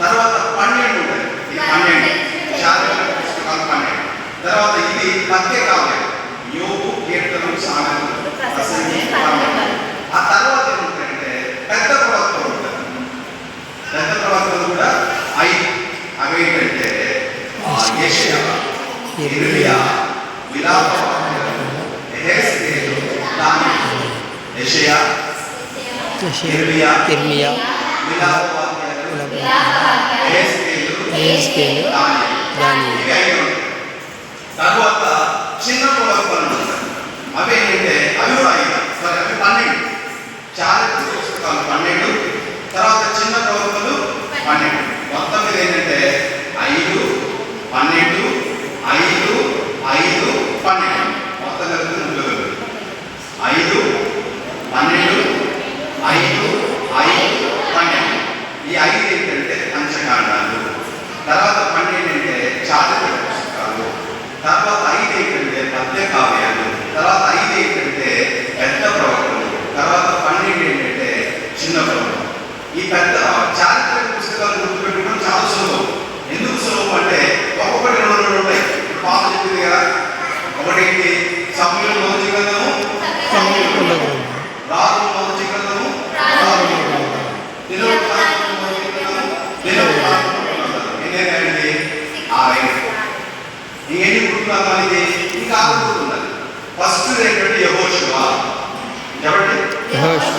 తర్వాత పన్నెండు పన్నెండు. పన్నెండు. తర్వాత ఇది పద్య కావ్యం. యోగు కీర్తనం పర్వం. ఆ తర్వాత ఏముంటాయంటే పెద్ద ప్రవక్తలు ఉంటారు. పెద్ద ప్రవక్తలు కూడా ఐదు. అవి ఏంటంటే విలాప. యెషయా, ఇర్మియా విలాప తర్వాత చిన్న ప్రవక్తలు అవేంటంటే అవి ఏంటంటే అవి కూడా అవి పన్నెండు. చారిత్రక పుస్తకాలు పన్నెండు. తర్వాత చిన్న ప్రవర్తనలు పన్నెండు. మొత్తం మీద ఏంటంటే ఐదు పన్నెండు ఐదు ఐదు పన్నెండు. మొత్తం కలిపి ముగ్గురు కలిపి ఐదు పన్నెండు ఐదు ఐదు పన్నెండు. ఈ ఐదు ఏంటంటే తర్వాత పన్నెండు గుర్తున్నాను అనేది ఇంకా ఆరు గుర్తున్నది ఫస్ట్ ఏంటంటే యహోశివ ఎవరి యెహోషువ.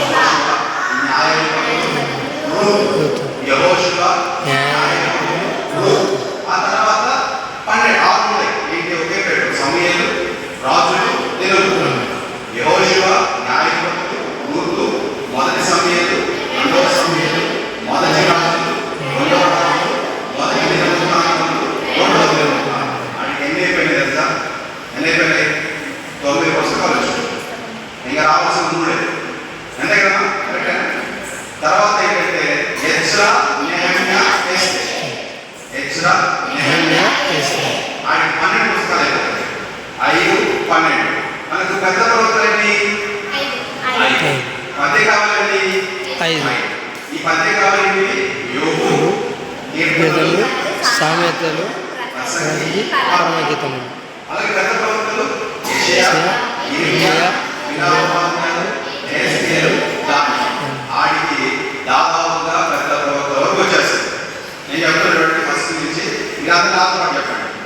ఇంకా రావాల్సిన మూడే అంతే కదా? తర్వాత ఏంటంటే Ezra Nehemiah Esther. Ezra Nehemiah Esther. ఆయన పన్నెండు పుస్తకాలు అయిపోతాయి ఐదు పన్నెండు మనకు పెద్ద ఐదు. పద్య కావాలండి ఐదు. ఈ పద్య కావాలండి యోగు కీర్తనలు సామెతలు ప్రసంగి ప్రసంగి పరమగీతములు దాదాపుగా పెద్ద ప్రభుత్వం వరకు వచ్చేస్తుంది నేను చెప్తున్నటువంటి ఫస్ట్ నుంచి మీరు చెప్పండి